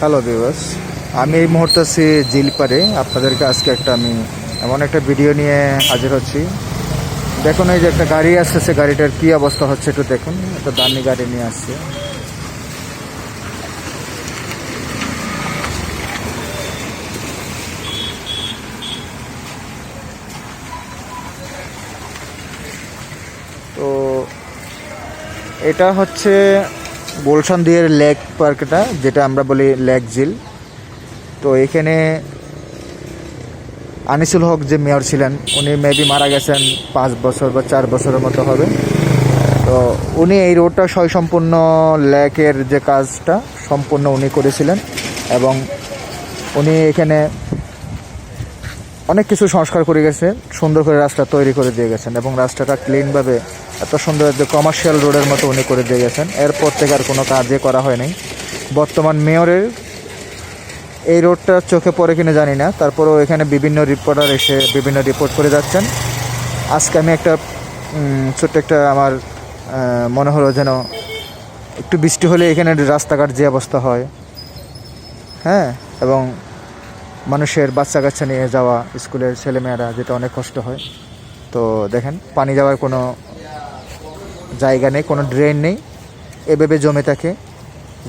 Hello viewers আমি এই মুহূর্তে আছি জিলপারে আপনাদেরকে আজকে একটা আমি এমন একটা ভিডিও নিয়ে হাজির হচ্ছি। দেখুন, এই যে একটা গাড়ি আসতেছে গাড়িটার কী অবস্থা হচ্ছে একটু দেখুন। একটা দামি গাড়ি নিয়ে আসছে। তো এটা হচ্ছে গুলশান দিয়ের লেক পার্কটা, যেটা আমরা বলি লেক ঝিল। তো এখানে আনিসুল হক যে মেয়র ছিলেন, উনি মেবি মারা গেছেন পাঁচ বছর বা চার বছরের মতো হবে। তো উনি এই রোডটা সম্পূর্ণ লেকের যে কাজটা সম্পূর্ণ উনি করেছিলেন এবং উনি এখানে অনেক কিছু সংস্কার করে গেছে, সুন্দর করে রাস্তা তৈরি করে দিয়ে গেছেন এবং রাস্তাটা ক্লিনভাবে এত সুন্দর যে কমার্শিয়াল রোডের মতো উনি করে দিয়ে গেছেন। এরপর থেকে আর কোনো কাজে করা হয়নি বর্তমান মেয়রের এই রোডটা চোখে পড়ে কিনা জানি না, তারপরেও এখানে বিভিন্ন রিপোর্টার এসে বিভিন্ন রিপোর্ট করে যাচ্ছেন। আজকে আমি একটা ছোট্ট একটা আমার মনে হলো যেন একটু বৃষ্টি হলে এখানে রাস্তাঘাট যে অবস্থা হয়। হ্যাঁ এবং মানুষের বাচ্চা কাচ্চা নিয়ে যাওয়া স্কুলের ছেলেমেয়েরা যেটা অনেক কষ্ট হয়। তো দেখেন, পানি যাওয়ার কোনো জায়গা নেই, কোনো ড্রেন নেই। এভাবে জমে থাকে।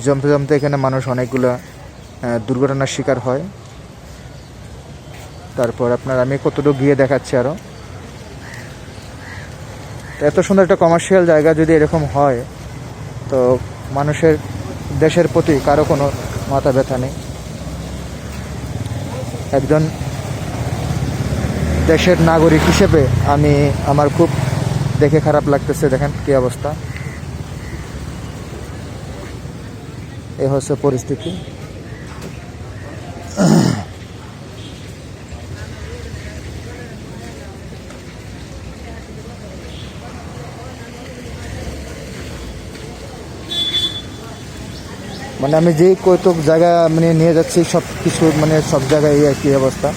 জমতে জমতে এখানে মানুষ অনেকগুলো দুর্ঘটনার শিকার হয়। তারপর আপনার আমি কতটুকু গিয়ে দেখাচ্ছি আরও এত সুন্দর একটা কমার্শিয়াল জায়গা যদি এরকম হয়, তো মানুষের, দেশের প্রতি কারও কোনো মাথা ব্যথা নেই। একজন দেশের নাগরিক হিসেবে আমি আমার খুব দেখে খারাপ লাগতেছে, দেখেন কি অবস্থা। এ হচ্ছে পরিস্থিতি। মানে আমি যেই কৌতুক জায়গা মানে নিয়ে যাচ্ছি, সব কিছু মানে সব জায়গায় এই একই অবস্থা।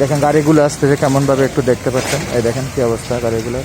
দেখেন গাড়িগুলো আসতেছে কেমনভাবে একটু দেখতে পাচ্ছেন। এই দেখেন কী অবস্থা গাড়িগুলো।